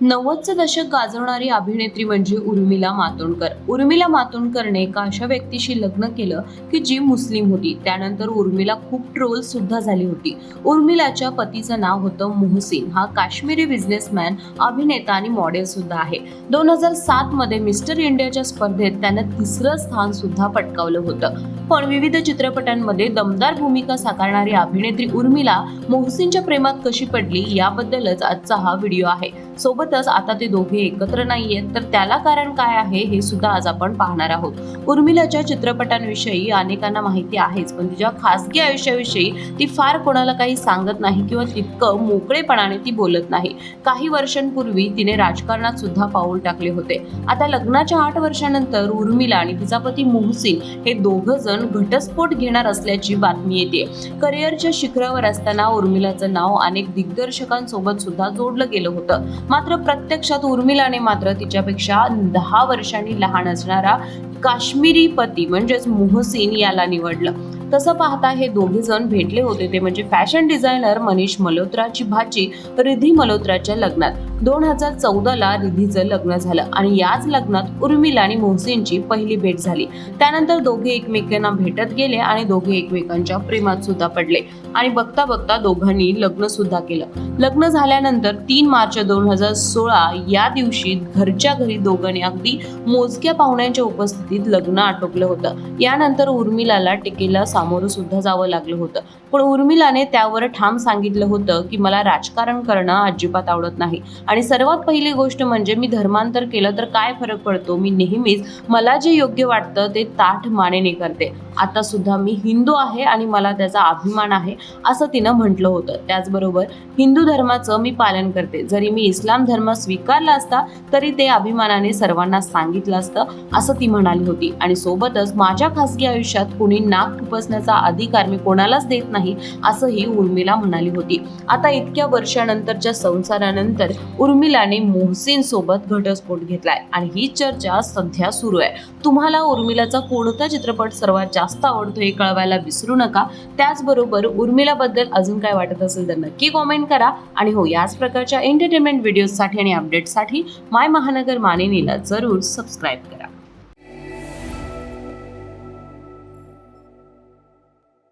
नव्वदचं दशक गाजवणारी अभिनेत्री म्हणजे उर्मिला मातोंडकर. उर्मिला मातोंडकरने एका अशा व्यक्तीशी लग्न केलं की जी मुस्लिम होती. त्यानंतर उर्मिला खूप ट्रोल सुद्धा झाली होती. उर्मिलाच्या पतीचं नाव होतं मोहसिन. हा काश्मीरी बिझनेसमॅन अभिनेता आणि मॉडेल सुद्धा आहे. दोन हजार सात मध्ये मिस्टर इंडियाच्या स्पर्धेत त्यानं तिसरं स्थान सुद्धा पटकावलं होतं. पण विविध चित्रपटांमध्ये दमदार भूमिका साकारणारी अभिनेत्री उर्मिला मोहसिनच्या प्रेमात कशी पडली याबद्दलच आजचा हा व्हिडिओ आहे. सोबतच आता ते दोघे एकत्र नाहीयेत. तर त्याला कारण काय आहे हे सुद्धा आज आपण पाहणार आहोत. उर्मिलाच्या चित्रपटांविषयी अनेकांना माहिती आहेच पण तिच्या खासगी आयुष्याविषयी ती फार कोणाला काही सांगत नाही किंवा तितकं मोकळेपणाने ती बोलत नाही. काही वर्षांपूर्वी तिने राजकारणात सुद्धा पाऊल टाकले होते. आता लग्नाच्या आठ वर्षानंतर उर्मिला आणि तिचा पती मोहसिन हे दोघं जण घटस्फोट घेणार असल्याची बातमी येते करिअरच्या शिखरावर असताना उर्मिलाचं नाव अनेक दिग्दर्शकांसोबत सुद्धा जोडलं गेलं होतं. मात्र प्रत्यक्षात उर्मिलाने मात्र तिच्यापेक्षा दहा वर्षांनी लहान असणारा काश्मीरी पती म्हणजेच मोहसिन याला निवडलं. तसं पाहता हे दोघे जण भेटले होते ते म्हणजे फॅशन डिझायनर मनीष मल्होत्राची भाची रिधी मल्होत्राच्या लग्नात. दोन हजार चौदाला रिधीचं लग्न झालं आणि याच लग्नात उर्मिला आणि मोहसिनची पहिली भेट झाली. त्यानंतर दोघे एकमेकांना भेटत गेले आणि दोघे एकमेकांच्या प्रेमात सुद्धा पडले आणि बघता बघता दोघांनी लग्न सुद्धा केलं. लग्न झाल्यानंतर तीन मार्च दोन हजार सोळा या दिवशी घरच्या घरी दोघांनी अगदी मोजक्या पाहुण्यांच्या उपस्थितीत लग्न आटोपलं होतं. यानंतर उर्मिलाला टिकेला सामोरं सुद्धा जावं लागलं होतं. पण उर्मिलाने त्यावर ठाम सांगितलं होतं की मला राजकारण करणं अजिबात आवडत नाही. आणि सर्वात पहिली गोष्ट म्हणजे मी धर्मांतर केलं तर काय फरक पडतो? मी नेहमीच मला जे योग्य वाटतं ते ताठ मानेने करते. आता सुद्धा मी हिंदू आहे आणि मला त्याचा अभिमान आहे असं तिनं म्हटलं होतं. त्याचबरोबर हिंदू धर्माचं मी पालन करते. जरी मी इस्लाम धर्म स्वीकारला असता तरी ते अभिमानाने सर्वांना सांगितलं असतं असं ती म्हणाली होती. आणि सोबतच माझ्या खासगी आयुष्यात कुणी नाक खुपसण्याचा अधिकार मी कोणालाच देत नाही असंही उर्मिला म्हणाली होती. आता इतक्या वर्षानंतरच्या संसारानंतर उर्मिलाने मोहसिन सोबत घटस्फोट घेतलाय. आणि ही चर्चा सध्या सुरू आहे. तुम्हाला उर्मिलाचा कोणता चित्रपट सर्वात जास्त आवडतो हे कळवायला विसरू नका. त्याचबरोबर उर्मिलाबद्दल अजून काय वाटत असेल तर नक्की कॉमेंट करा. आणि हो याच प्रकारच्या एंटरटेनमेंट व्हिडिओजसाठी आणि अपडेटसाठी माय महानगर मानिनीला जरूर सबस्क्राईब करा.